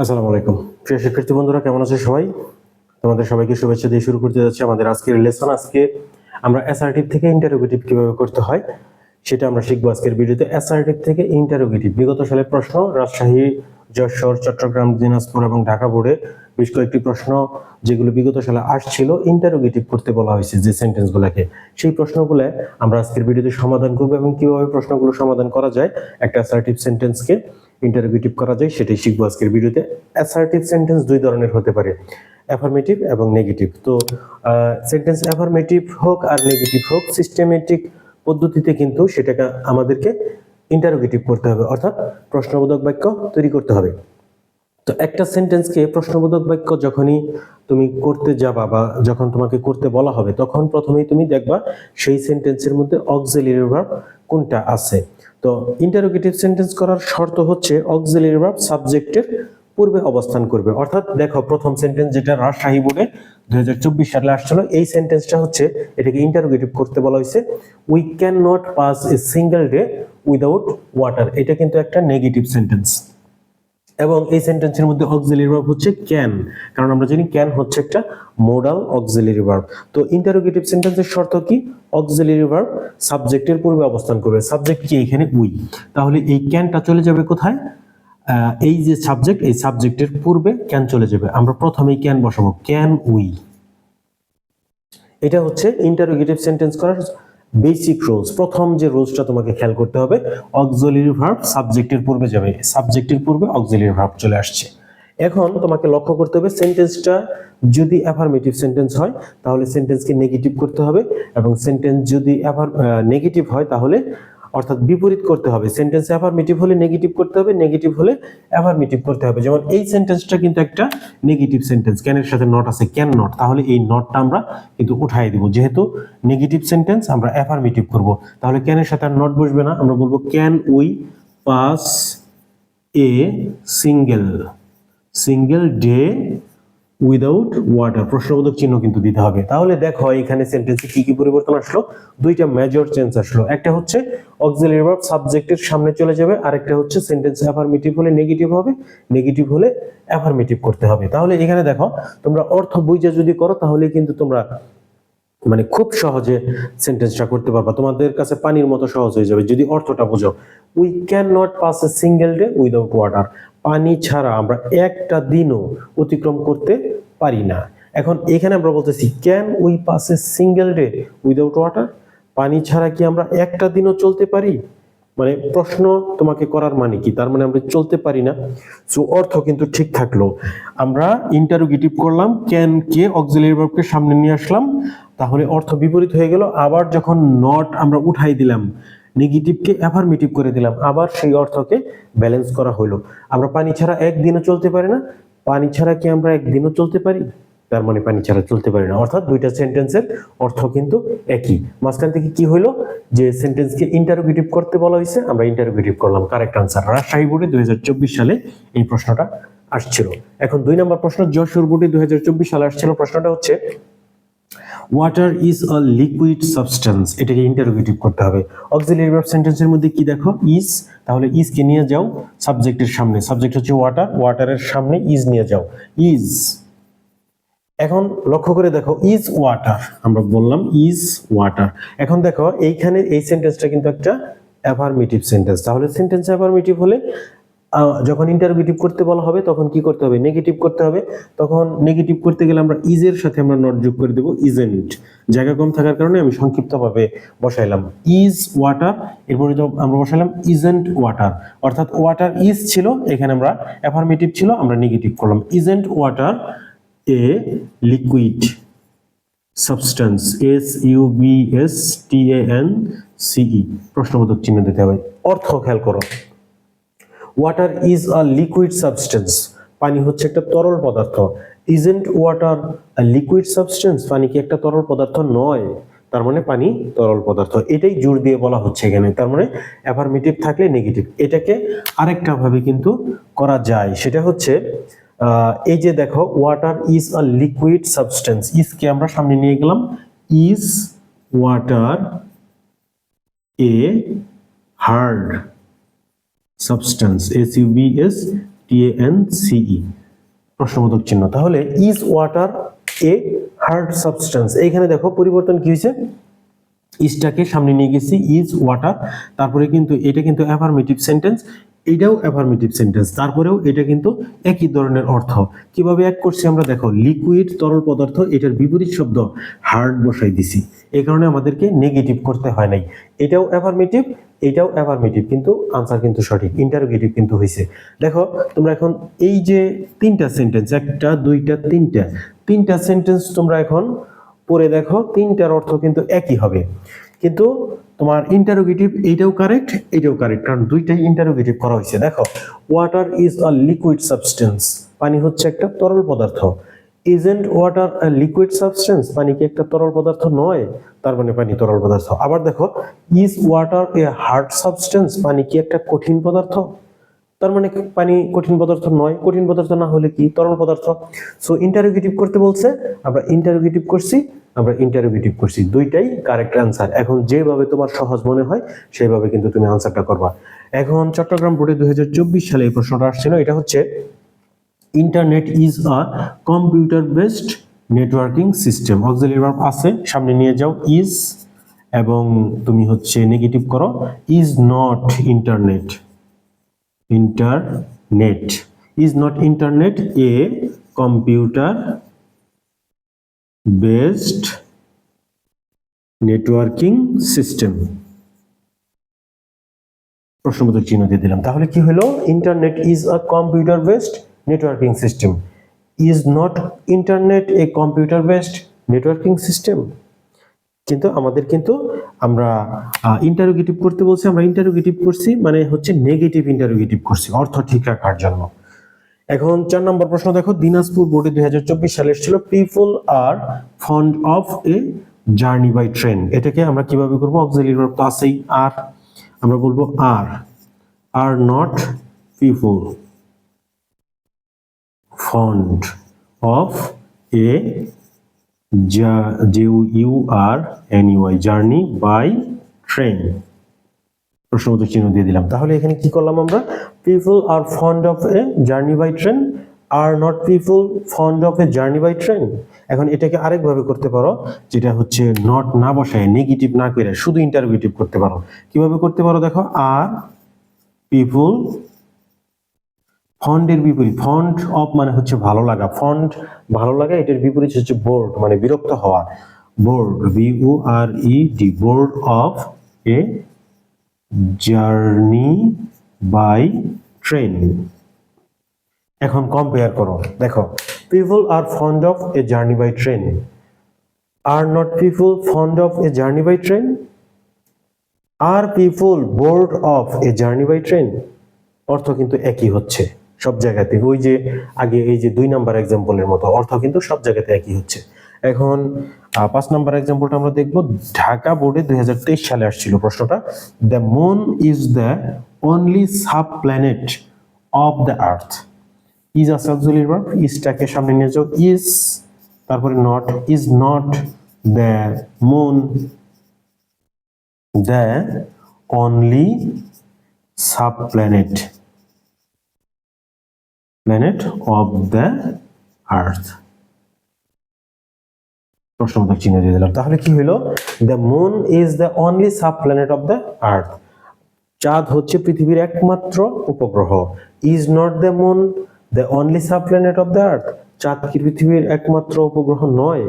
আসসালামু আলাইকুম। প্রিয় শিক্ষার্থী বন্ধুরা, কেমন আছে সবাই? তোমাদের সবাইকে শুভেচ্ছা দিয়ে শুরু করতে যাচ্ছি আমাদের আজকের লেসন। আজকে আমরা অ্যাসার্টিভ থেকে ইন্টারোগেটিভ কীভাবে করতে হয়, সেটা আমরা শিখব আজকের ভিডিওতে। অ্যাসার্টিভ থেকে ইন্টারোগেটিভ বিগত সালের প্রশ্ন, রাজশাহী, যশোর, চট্টগ্রাম, দিনাজপুর এবং ঢাকা বোর্ডে বেশ কয়েকটি প্রশ্ন, যেগুলো বিগত সালে আসছিল ইন্টারোগেটিভ করতে বলা হয়েছে যে সেন্টেন্সগুলোকে সেই প্রশ্নগুলো আমরা আজকের ভিডিওতে সমাধান করব এবং কীভাবে প্রশ্নগুলো সমাধান করা যায়, একটা অ্যাসার্টিভ সেন্টেন্সকে ইন্টারোগেটিভ করা যায়, সেটাই শিখব আজকের ভিডিওতে। অ্যাসার্টিভ সেন্টেন্স দুই ধরনের হতে পারে অ্যাফার্মেটিভ এবং নেগেটিভ তো সেন্টেন্স অ্যাফার্মেটিভ হোক আর নেগেটিভ হোক সিস্টেমেটিক পদ্ধতিতে কিন্তু সেটাকে আমাদেরকে ইন্টারোগেটিভ করতে হবে। অর্থাৎ প্রশ্নবোধক বাক্য তৈরি করতে হবে। তো একটা সেন্টেন্সকে প্রশ্নবোধক বাক্য যখনই তুমি করতে যাবা বা যখন তোমাকে করতে বলা হবে, তখন প্রথমেই তুমি দেখবা সেই সেন্টেন্সের মধ্যে অক্সিলারি ভার্ব কোনটা আছে। তো ইন্টারোগেটিভ সেন্টেন্স করার শর্ত হচ্ছে অক্সিলারি ভার্ব সাবজেক্টের পূর্বে অবস্থান করবে। অর্থাৎ দেখো, প্রথম সেন্টেন্স যেটা রাজশাহী বোর্ডে দুই হাজার চব্বিশ সালে আসছিল, এই সেন্টেন্সটা হচ্ছে এটাকে ইন্টারোগেটিভ করতে বলা হয়েছে we can not pass a single day without water এটা কিন্তু একটা নেগেটিভ সেন্টেন্স এবং এই সেন্টেন্সের মধ্যে অক্সিলারি ভার্ব হচ্ছে ক্যান কারণ আমরা জানি ক্যান হচ্ছে একটা মোডাল অক্সিলারি ভার্ব তো ইন্টারোগেটিভ সেন্টেন্সের শর্ত কি? অক্সিলারি ভার্ব সাবজেক্টের পূর্বে অবস্থান করবে। সাবজেক্ট কি এখানে? উই তাহলে এই ক্যানটা চলে যাবে কোথায়? এই যে সাবজেক্ট এই সাবজেক্টের পূর্বে ক্যান চলে যাবে। আমরা প্রথমেই ক্যান বসাবো। ক্যান উই এটা হচ্ছে ইন্টারোগেটিভ সেন্টেন্স করার বেসিক রোলস প্রথম যে রোলসটা তোমাকে খেয়াল করতে হবে অক্সিলিয়ারি ভার্ব সাবজেক্টের পূর্বে যাবে। সাবজেক্টের পূর্বে অক্সিলিয়ারি ভার্ব চলে আসছে। এখন তোমাকে লক্ষ্য করতে হবে সেন্টেন্সটা যদি অ্যাফার্মেটিভ সেন্টেন্স হয়, তাহলে সেন্টেন্সকে নেগেটিভ করতে হবে এবং সেন্টেন্স যদি নেগেটিভ হয়, তাহলে অর্থাৎ বিপরীত করতে হবে। সেন্টেন্স অ্যাফার্মেটিভ হলে নেগেটিভ করতে হবে নেগেটিভ হলে অ্যাফার্মেটিভ করতে হবে। যেমন এই সেন্টেন্সটা কিন্তু একটা নেগেটিভ সেন্টেন্স ক্যানের সাথে নট আছে ক্যান নট তাহলে এই নটটা আমরা কিন্তু উঠাই দিব। যেহেতু নেগেটিভ সেন্টেন্স আমরা অ্যাফার্মেটিভ করব। তাহলে ক্যানের সাথে আর নট বসবে না। আমরা বলব can we pass a single single day without water প্রশ্নবোধক চিহ্ন কিন্তু দিতে হবে। তাহলে দেখো, এখানে সেন্টেন্সে কি কি পরিবর্তন আসলো? দুইটা মেজর চেঞ্জ আসলো। একটা হচ্ছে অক্সিলারি ভার্ব সাবজেক্টের সামনে চলে যাবে, আরেকটা হচ্ছে সেন্টেন্স অ্যাফার্মেটিভ হলে নেগেটিভ হবে নেগেটিভ হলে অ্যাফার্মেটিভ করতে হবে। তাহলে এখানে দেখো, তোমরা অর্থ বুঝে যদি করো, তাহলে কিন্তু তোমরা মানে খুব সহজে সেন্টেন্সটা করতে পারবা। তোমাদের কাছে পানির মতো সহজ হয়ে যাবে। যদি অর্থটা বোঝো we can not pass a single day without water পানি ছাড়া আমরা একটা দিনও অতিক্রম করতে পারি না। এখন এখানে আমরা বলতেছি can we pass a single day without water পানি ছাড়া কি আমরা একটা দিনও চলতে পারি? মানে প্রশ্ন তোমাকে করার মানে কি? তার মানে আমরা চলতে পারি না। সো অর্থ কিন্তু ঠিক থাকল। আমরা ইন্টারোগেটিভ করলাম ক্যান কে অক্সিলারি ভার্বকে সামনে নিয়ে আসলাম? তাহলে অর্থ বিপরীত হয়ে গেল। আবার যখন নট আমরা উঠাই দিলাম নেগেটিভকে অ্যাফার্মেটিভ করে দিলাম, আবার সেই অর্থকে ব্যালেন্স করা হলো। আমরা পানি ছাড়া একদিনও চলতে পারি না। পানি ছাড়া কি আমরা একদিনও চলতে পারি? তার মানে পানি ছাড়া চলতে পারি না। অর্থাৎ দুইটা সেন্টেন্সের অর্থ কিন্তু একই। মাঝখান থেকে কি হইল যে সেন্টেন্সকে ইন্টারোগেটিভ করতে বলা হয়েছে, আমরা ইন্টারোগেটিভ করলাম। কারেক্ট আনসার রাজশাহী বোর্ডে দুই হাজার চব্বিশ সালে এই প্রশ্নটা আসছিল। এখন দুই নম্বর প্রশ্ন, যশোর বোর্ডে দুই হাজার চব্বিশ সালে আসছিল। প্রশ্নটা হচ্ছে water is a liquid substance এটাকে ইন্টারোগেটিভ করতে হবে। অক্সিলারি ভার্ব সেন্টেন্সের মধ্যে কি দেখো? ইজ তাহলে ইজ কে নিয়ে যাও? সাবজেক্টের সামনে। সাবজেক্ট হচ্ছে ওয়াটার ওয়াটারের সামনে ইজ নিয়ে যাও। ইজ এখন লক্ষ্য করে দেখো ইজ ওয়াটার আমরা বললাম ইজ ওয়াটার এখন দেখো, এইখানে এই সেন্টেন্সটা কিন্তু একটা অ্যাফার্মেটিভ সেন্টেন্স তাহলে সেন্টেন্স অ্যাফার্মেটিভ হলে যখন ইন্টারোগেটিভ করতে বলা হবে, তখন কি করতে হবে? নেগেটিভ করতে হবে। তখন নেগেটিভ করতে গেলে আমরা ইজের সাথে আমরা নট যোগ করে দেবো ইজেন্ট জায়গা কম থাকার কারণে আমি সংক্ষিপ্তভাবে বসাইলাম। ইজ ওয়াটার এরপরে আমরা বসাইলাম ইজেন্ট ওয়াটার অর্থাৎ ওয়াটার ইজ ছিল, এখানে আমরা অ্যাফার্মেটিভ ছিল, আমরা নেগেটিভ করলাম। Isn't water a liquid substance S U B S T A N C E প্রশ্নবোধক চিহ্ন দিতে হবে। অর্থ খেয়াল করো। Water is a liquid substance পানি হচ্ছে একটা তরল পদার্থ। ইজেন্ট ওয়াটার লিকুইড সাবস্টেন্স পানি কি একটা তরল পদার্থ নয়? তার মানে পানি তরল পদার্থ। এটাই জোর দিয়ে বলা হচ্ছে এখানে। তার মানে অ্যাফার্মেটিভ থাকলে নেগেটিভ এটাকে আরেকটা ভাবে কিন্তু করা যায়। সেটা হচ্ছে এই যে দেখো water is a liquid substance ইজকে আমরা সামনে নিয়ে গেলাম। Is water a hard substance S U B S T N C E প্রশ্নবোধক চিহ্ন। তাহলে is water a hard substance এইখানে দেখো পরিবর্তন কি হয়েছে? ইজটাকে সামনে নিয়ে গেছি ইজ ওয়াটার তারপরে কিন্তু, এটা কিন্তু অ্যাফার্মেটিভ সেন্টেন্স এটাও অ্যাফার্মেটিভ সেন্টেন্স তারপরেও এটা কিন্তু একই ধরনের অর্থ। কীভাবে এক করছি আমরা? দেখো লিকুইড তরল পদার্থ, এটার বিপরীত শব্দ হার্ড বসাই দিছি। এই কারণে আমাদেরকে নেগেটিভ করতে হয় নাই। এটাও অ্যাফার্মেটিভ এটাও অ্যাফার্মেটিভ কিন্তু আনসার কিন্তু সঠিক ইন্টারোগেটিভ কিন্তু হয়েছে দেখো, তোমরা এখন এই যে তিনটা সেন্টেন্স একটা, দুইটা, তিনটা তিনটা সেন্টেন্স তোমরা এখন পড়ে দেখো, তিনটার অর্থ কিন্তু একই হবে। কিন্তু তোমার ইন্টারোগেটিভ এইটাও কারেক্ট এইটাও কারেক্ট কারণ দুইটাই ইন্টারোগেটিভ করা হয়েছে। দেখো water is a liquid substance পানি হচ্ছে একটা তরল পদার্থ। ইজেন্ট ওয়াটার লিকুইড সাবস্টেন্স পানি কি একটা তরল পদার্থ নয়? তার মানে পানি তরল পদার্থ। আবার দেখো is water a hard substance পানি কি একটা কঠিন পদার্থ? তার মানে পানি কঠিন পদার্থ নয়। কঠিন পদার্থ না হলে কি? তরল পদার্থ। সো ইন্টারোগেটিভ করতে বলছে, আমরা ইন্টারোগেটিভ করছি, আমরা ইন্টারোগেটিভ করছি। দুইটাই কারেক্ট অ্যান্সার এখন যেভাবে তোমার সহজ মনে হয়, সেইভাবে কিন্তু তুমি আনসারটা করবা। এখন চট্টগ্রাম বোর্ডে দু হাজার চব্বিশ সালে এই প্রশ্নটা আসছিল। এটা হচ্ছে internet is a computer based networking system auxiliary verb আছে, সামনে নিয়ে যাও ইজ এবং তুমি হচ্ছে নেগেটিভ করো is not internet internet. Is not internet a computer based networking system? প্রশ্নবোধক চিহ্ন দিয়ে দিলাম। তাহলে কি হলো? Internet is a computer based networking system. Is not internet a computer based networking system? কিন্তু আমাদের কিন্তু আমরা ইন্টারোগেটিভ করতে বলছি, আমরা ইন্টারোগেটিভ করছি মানে হচ্ছে নেগেটিভ ইন্টারোগেটিভ করছি, অর্থ ঠিক রাখার জন্য। এখন চার নম্বর প্রশ্ন দেখো, দিনাজপুর বোর্ডে দুই হাজার চব্বিশ সালে এসেছিল people are fond of a journey by train এটাকে আমরা কীভাবে করব? অক্সিলারি ভার্ব আর আমরা বলব are are not people fond of a J U R N U I journey by train প্রশ্নবোধক চিহ্ন দিয়ে দিলাম। তাহলে এখানে কি করলাম আমরা? People are fond of a journey by train are not people fond of a journey by train এখন এটাকে আরেকভাবে করতে পারো, যেটা হচ্ছে নট না বসায় নেগেটিভ না করে, শুধু ইন্টারোগেটিভ করতে পারো। কীভাবে করতে পারো দেখো? আর পিপল ফন্ডের বিপরীত। ফন্ড অফ মানে হচ্ছে ভালো লাগা। ফন্ড ভালো লাগা, এটার বিপরীত হচ্ছে বোর্ড মানে বিরক্ত হওয়া। Bored B O R E D bored of a journey by train এখন কম্পেয়ার করো। দেখো people are fond of a journey by train are not people fond of a journey by train R people bored of a journey by train অর্থ কিন্তু একই হচ্ছে। সব জায়গাতে। ওই যে আগে এই যে দুই নাম্বার এক্সাম্পলের মতো, অর্থ কিন্তু সব জায়গাতে একই হচ্ছে। এখন পাঁচ নাম্বার এক্সাম্পলটা আমরা দেখব, ঢাকা বোর্ডে দুই সালে আসছিল প্রশ্নটা the moon is the only sub planet of the earth is auxiliary ইজটাকে সামনে নিয়ে যাও। ইজ তারপরে not is not the moon the only sub planet planet of the earth. প্রশ্নবোধক চিহ্ন দিয়ে দিলাম। তাহলে কি হলো the moon is the only sub planet of the earth চাঁদ হচ্ছে পৃথিবীর একমাত্র উপগ্রহ। Is not the moon the only sub planet of the earth চাঁদ কি পৃথিবীর একমাত্র উপগ্রহ নয়?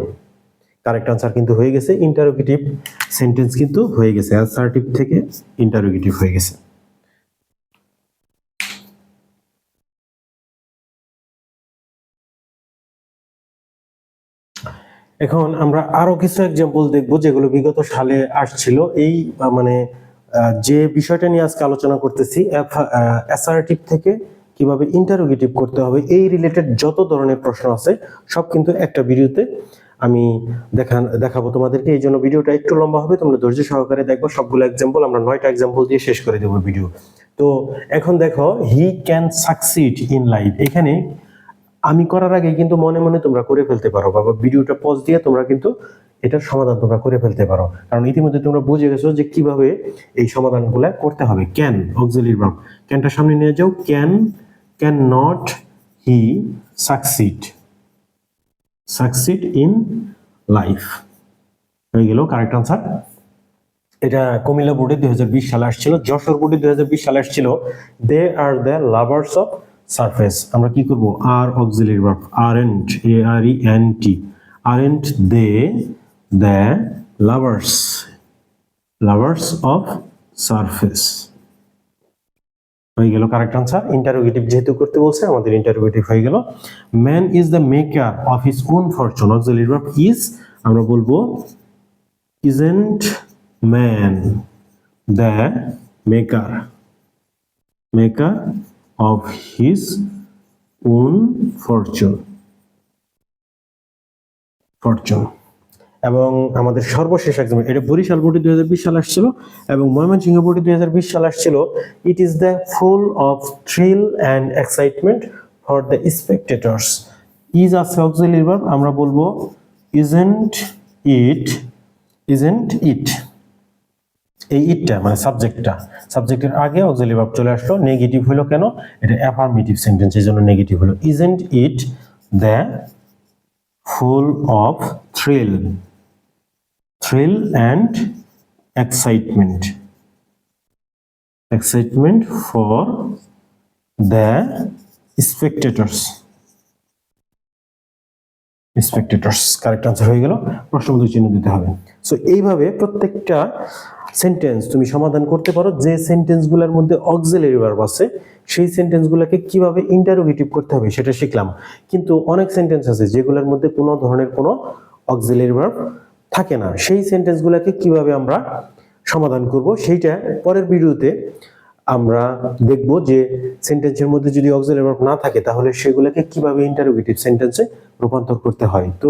কারেক্ট আনসার কিন্তু হয়ে গেছে। ইন্টারোগেটিভ সেন্টেন্স কিন্তু হয়ে গেছে। অ্যাসার্টিভ থেকে ইন্টারোগেটিভ হয়ে গেছে। এখন আমরা আরও কিছু এক্সাম্পল দেখব যেগুলো বিগত সালে আসছিল। এই মানে যে বিষয়টা নিয়ে আজকে আলোচনা করতেছি অ্যাসার্টিভ থেকে কীভাবে ইন্টারোগেটিভ করতে হবে, এই রিলেটেড যত ধরনের প্রশ্ন আছে, সব কিন্তু একটা ভিডিওতে আমি দেখান দেখাবো তোমাদেরকে। এই জন্য ভিডিওটা একটু লম্বা হবে, তোমরা ধৈর্য সহকারে দেখব। সবগুলো এক্সাম্পল আমরা নয়টা এক্সাম্পল দিয়ে শেষ করে দেবো ভিডিও। তো এখন দেখো he can succeed in life এখানে আমি করার আগে কিন্তু মনে মনে তোমরা করে ফেলতে পারো বা ভিডিওটা পজ দিয়ে তোমরা কিন্তু এটার সমাধান তোমরা করে ফেলতে পারো। কারণ ইতিমধ্যে তোমরা বুঝে গেছো যে কীভাবে এই সমাধানগুলো করতে হবে। ক্যান অক্সিলারি ভার্ব ক্যানটা সামনে নিয়ে যাও। Can can not he succeed succeed in life হয়ে গেল কারেক্ট আনসার এটা কুমিল্লা বোর্ডে দুই হাজার বিশ সালে আসছিল। যশোর বোর্ডে দুই হাজার বিশ সালে আসছিল। They are the lovers of surface, আমরা কি করব? আর auxiliary verb aren't A R E N T aren't they the lovers lovers of surface হয়ে গেল কারেক্ট আনসার ইন্টারোগেটিভ যেহেতু করতে বলছে, আমাদের ইন্টারোগেটিভ হয়ে গেল। Man is the maker of his own fortune auxiliary verb is আমরা বলব, isn't man the maker? Maker of his own fortune. Fortune. এবং আমাদের সর্বশেষ এক্সাম এটা বরিশাল বোর্ডে দুই হাজার বিশ সাল আসছিল এবং ময়মনসিংহ বোর্ডে দুই হাজার বিশ সাল আসছিল। It is the full of thrill and excitement for the spectators is আছে অক্সিলারি ভার্ব আমরা বলব ইজেন্ট ইট ইজেন্ট ইট এই ইটটা মানে সাবজেক্টটা সাবজেক্টের আগে অক্সিলারি ভার্ব চলে আসলো নেগেটিভ হলো কেন? এটা অ্যাফার্মেটিভ সেন্টেন্স এই জন্য নেগেটিভ হলো। Isn't it the full of thrill thrill and excitement excitement for the spectators spectators correct answer হয়ে গেল। প্রশ্নবোধক চিহ্ন দিতে হবে। সো এইভাবে প্রত্যেকটা সেন্টেন্স তুমি সমাধান করতে পারো, যে সেন্টেন্সগুলোর মধ্যে অক্সিলারি ভার্ব আছে, সেই সেন্টেন্সগুলোকে কীভাবে ইন্টারোগেটিভ করতে হবে সেটা শিখলাম। কিন্তু অনেক সেন্টেন্স আছে যেগুলোর মধ্যে কোনো ধরনের কোনো অক্সিলারি ভার্ব থাকে না। সেই সেন্টেন্সগুলোকে কীভাবে আমরা সমাধান করব, সেইটা পরের ভিডিওতে আমরা দেখব যে সেন্টেন্সের মধ্যে যদি অক্সিলারি ভার্ব না থাকে, তাহলে সেগুলোকে কীভাবে ইন্টারোগেটিভ সেন্টেন্সে রূপান্তর করতে হয়। তো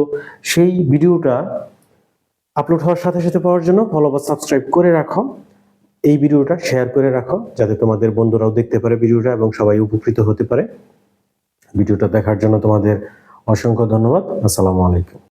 সেই ভিডিওটা আপলোড হওয়ার সাথে সাথে পাওয়ার জন্য ফলো বা সাবস্ক্রাইব করে রাখো। এই ভিডিওটা শেয়ার করে রাখো, যাতে তোমাদের বন্ধুরাও দেখতে পারে ভিডিওটা এবং সবাই উপকৃত হতে পারে। ভিডিওটা দেখার জন্য তোমাদের অসংখ্য ধন্যবাদ। আসসালামু আলাইকুম।